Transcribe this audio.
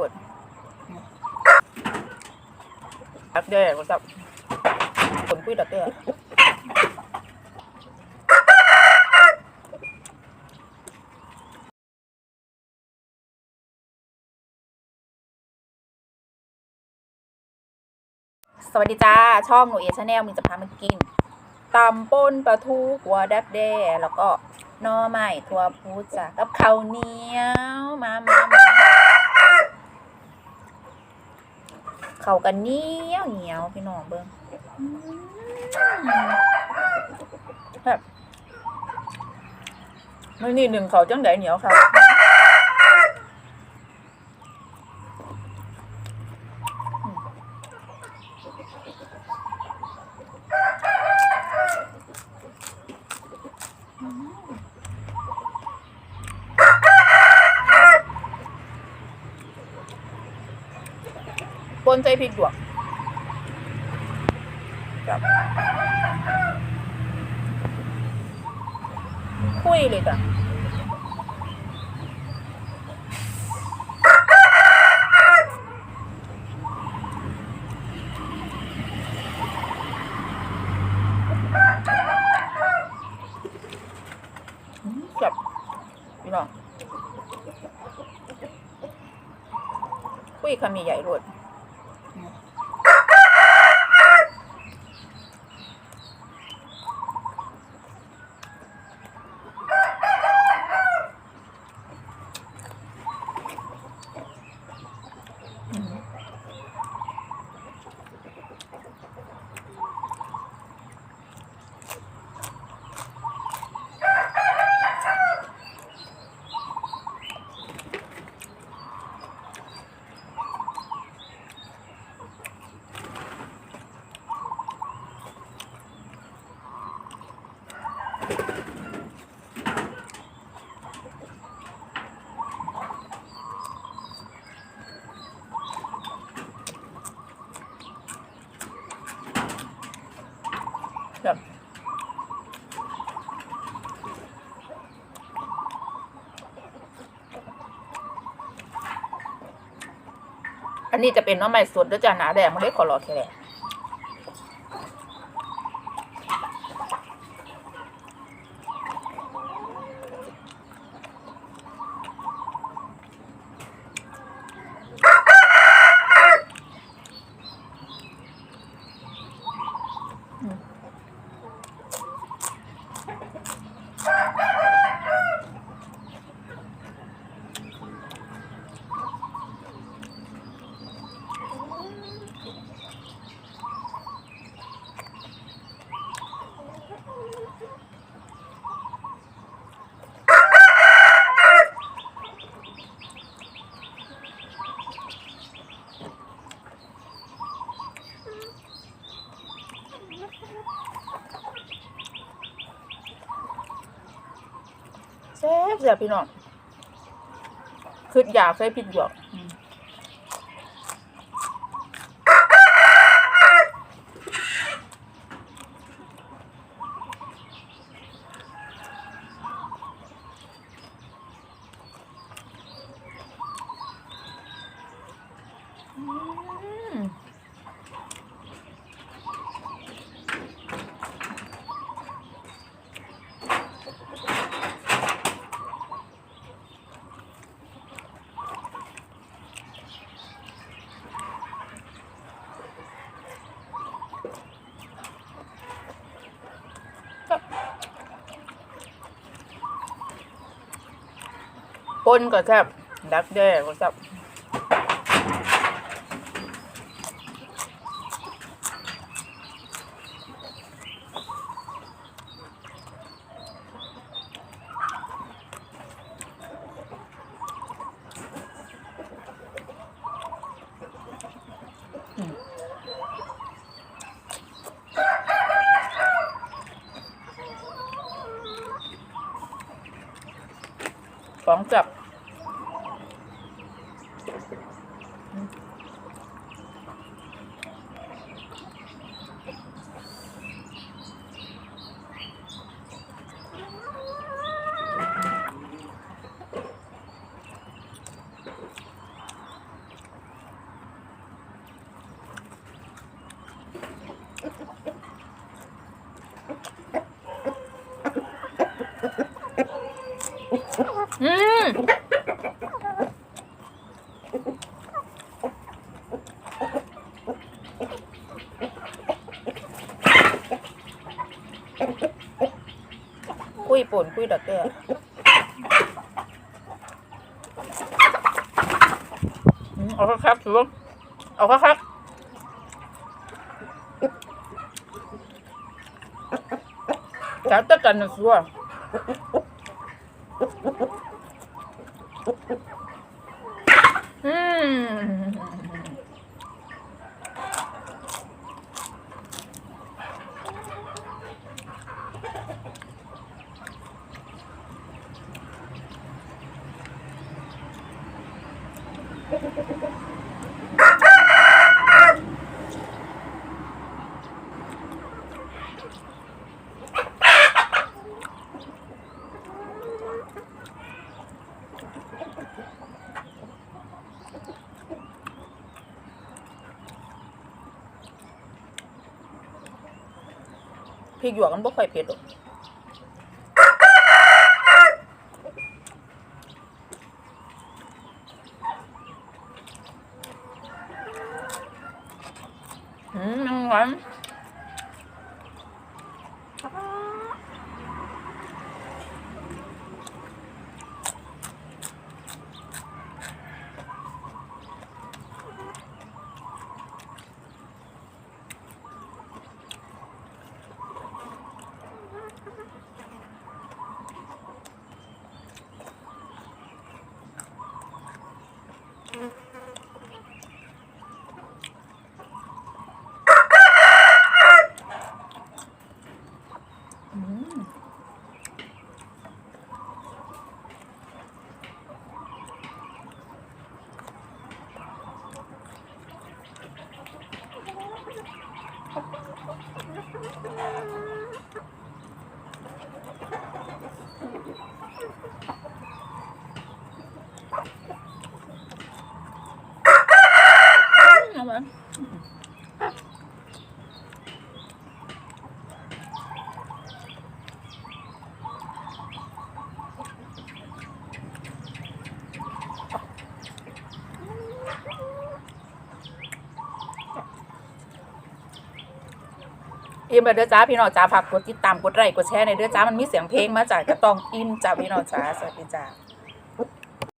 รดดักแด้ก็จับคนคุยดักแด้สวัสดีจ้า ช่องหนูเอชาแนลมีจะพามากินตำป่นปลาทูหัวดักแด้แล้วก็น่อไม้ถั่วพูจ้ะกับข้าวเหนียวมามามา เขากันเหนียวเหนียวพี่น้องเบิ้งอืมแบบไม่นี่หนึ่งเขาจังไดเหนียวค่ะ ปนใจพริกหยวกครับคุยเลยจ้ะอืมจับพี่น้องคุยคำใหญ่ๆรวด แบบ อันนี้จะเป็นน้ำใหม่สดด้วยจ้าหนาแดงมันเล็กขอรอแค่แหละ แซ่บพี่น้องคืออยากใส่พริกหยวกอืมอืม ปนก็แซ่บดักแด้ก็แซ่บของจับ 嗯。 ปนคุยดักเกอร์อืมเอาครับถือว่าเอาครับจับตะกันนะสัวอืม พริกหยวกมันบ่ค่อยเผ็ดหรอก อืมมั เอิ่มแล้วเด้อจ้าพี่น้องจ้าฝากกดติดตามกดไลค์กดแชร์ในเด้อจ้ามันมีเสียงเพลงมาจากกระตองอิ่มจ้าพี่น้องจ้าสวัสดีจ้า